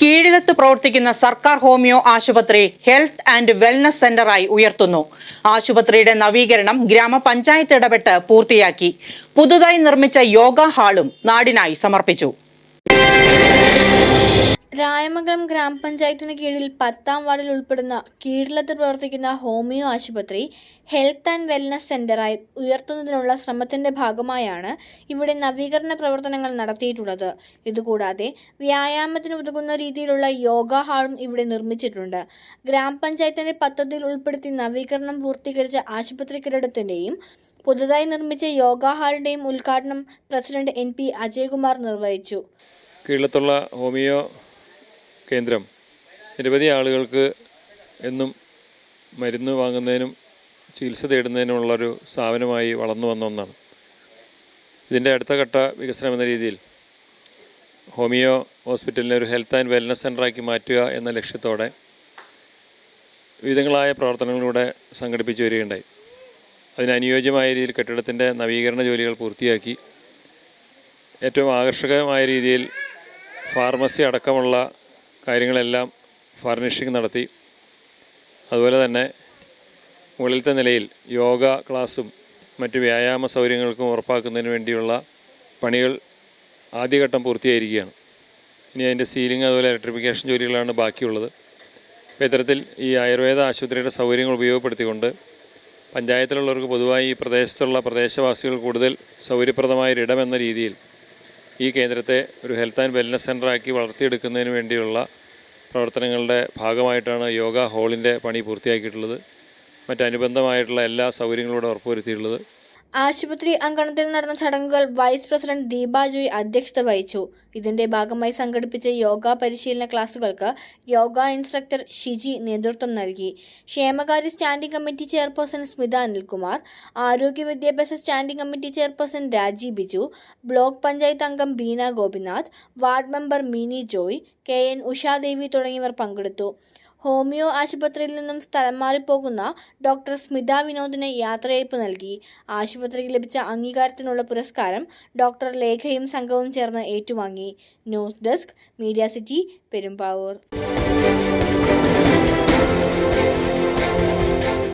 കീഴിലത്ത് പ്രവർത്തിക്കുന്ന സർക്കാർ ഹോമിയോ ആശുപത്രി ഹെൽത്ത് ആൻഡ് വെൽനസ് സെന്ററായി ഉയർത്തുന്നു. ആശുപത്രിയുടെ നവീകരണം ഗ്രാമപഞ്ചായത്ത് ഇടപെട്ട് പൂർത്തിയാക്കി. പുതുതായി നിർമ്മിച്ച യോഗ ഹാളും നാടിനായി സമർപ്പിച്ചു. രായമംഗലം ഗ്രാമപഞ്ചായത്തിന് കീഴിൽ പത്താം വാർഡിൽ ഉൾപ്പെടുന്ന കീഴിലത്ത് പ്രവർത്തിക്കുന്ന ഹോമിയോ ആശുപത്രി ഹെൽത്ത് ആൻഡ് വെൽനസ് സെന്ററായി ഉയർത്തുന്നതിനുള്ള ശ്രമത്തിന്റെ ഭാഗമായാണ് ഇവിടെ നവീകരണ പ്രവർത്തനങ്ങൾ നടത്തിയിട്ടുള്ളത്. ഇതുകൂടാതെ വ്യായാമത്തിന് ഉതകുന്ന രീതിയിലുള്ള യോഗ ഹാളും ഇവിടെ നിർമ്മിച്ചിട്ടുണ്ട്. ഗ്രാമപഞ്ചായത്തിന്റെ പദ്ധതിയിൽ ഉൾപ്പെടുത്തി നവീകരണം പൂർത്തീകരിച്ച ആശുപത്രി കെട്ടിടത്തിന്റെയും പുതുതായി നിർമ്മിച്ച യോഗ ഹാളിന്റെയും ഉദ്ഘാടനം പ്രസിഡന്റ് എൻ പി അജയ്കുമാർ നിർവഹിച്ചു. കീഴത്തുള്ള ഹോമിയോ കേന്ദ്രം. നിരവധി ആളുകൾക്ക് എന്നും മരുന്ന് വാങ്ങുന്നതിനും ചികിത്സ തേടുന്നതിനുമുള്ളൊരു സ്ഥാപനമായി വളർന്നു വന്ന ഒന്നാണ്. ഇതിന്റെ അടുത്ത ഘട്ട വികസനം എന്ന രീതിയിൽ ഹോമിയോ ഹോസ്പിറ്റലിനെ ഒരു ഹെൽത്ത് ആൻഡ് വെൽനസ് സെന്ററാക്കി മാറ്റുക എന്ന ലക്ഷ്യത്തോടെ വിവിധങ്ങളായ പ്രവർത്തനങ്ങളിലൂടെ സംഘടിപ്പിച്ചു വരികയുണ്ടായി. അതിനനുയോജ്യമായ രീതിയിൽ കെട്ടിടത്തിന്റെ നവീകരണ ജോലികൾ പൂർത്തിയാക്കി. ഏറ്റവും ആകർഷകമായ രീതിയിൽ ഫാർമസി അടക്കമുള്ള കാര്യങ്ങളെല്ലാം ഫർണിഷിങ് നടത്തി. അതുപോലെ തന്നെ മുകളിലത്തെ നിലയിൽ യോഗ ക്ലാസ്സും മറ്റ് വ്യായാമ സൗകര്യങ്ങൾക്കും ഉറപ്പാക്കുന്നതിന് വേണ്ടിയുള്ള പണികൾ ആദ്യഘട്ടം പൂർത്തിയായിരിക്കുകയാണ്. ഇനി അതിന്റെ സീലിംഗ് അതുപോലെ ഇലക്ട്രിഫിക്കേഷൻ ജോലികളാണ് ബാക്കിയുള്ളത്. അപ്പോൾ ഇത്തരത്തിൽ ഈ ആയുർവേദ ആശുപത്രിയുടെ സൗകര്യങ്ങൾ ഉപയോഗപ്പെടുത്തിക്കൊണ്ട് പഞ്ചായത്തിലുള്ളവർക്ക് പൊതുവായി ഈ പ്രദേശത്തുള്ള പ്രദേശവാസികൾ കൂടുതൽ സൗകര്യപ്രദമായ ഒരിടം എന്ന രീതിയിൽ ഈ കേന്ദ്രത്തെ ഒരു ഹെൽത്ത് ആൻഡ് വെൽനസ് സെന്ററാക്കി വളർത്തിയെടുക്കുന്നതിന് വേണ്ടിയുള്ള പ്രവർത്തനങ്ങളുടെ ഭാഗമായിട്ടാണ് യോഗ ഹാളിന്റെ പണി പൂർത്തിയാക്കിയിട്ടുള്ളത്. മറ്റനുബന്ധമായിട്ടുള്ള എല്ലാ സൗകര്യങ്ങളും ഇവിടെ ഉറപ്പുവരുത്തിയിട്ടുള്ളത്. ആശുപത്രി അങ്കണത്തിൽ നടന്ന ചടങ്ങുകൾ വൈസ് പ്രസിഡന്റ് ദീപ ജോയ് അധ്യക്ഷത വഹിച്ചു. ഇതിന്റെ ഭാഗമായി സംഘടിപ്പിച്ച യോഗ പരിശീലന ക്ലാസുകൾക്ക് യോഗ ഇൻസ്ട്രക്ടർ ഷിജി നേതൃത്വം നൽകി. ക്ഷേമകാര്യ standing committee chairperson Smitha Anilkumar ആരോഗ്യ വിദ്യാഭ്യാസ സ്റ്റാൻഡിംഗ് കമ്മിറ്റി ചെയർപേഴ്സൺ രാജി ബിജു ബ്ലോക്ക് പഞ്ചായത്ത് അംഗം Beena Gopinath ward member Mini Joy K N Ushadevi തുടങ്ങിയവർ പങ്കെടുത്തു. ഹോമിയോ ആശുപത്രിയിൽ നിന്നും സ്ഥലം മാറിപ്പോകുന്ന ഡോക്ടർ സ്മിത വിനോദിന് യാത്രയയപ്പ് നൽകി. ആശുപത്രിക്ക് ലഭിച്ച അംഗീകാരത്തിനുള്ള പുരസ്കാരം ഡോക്ടർ ലേഖയും സംഘവും ചേർന്ന് ഏറ്റുവാങ്ങി. News desk media city Perumbavoor.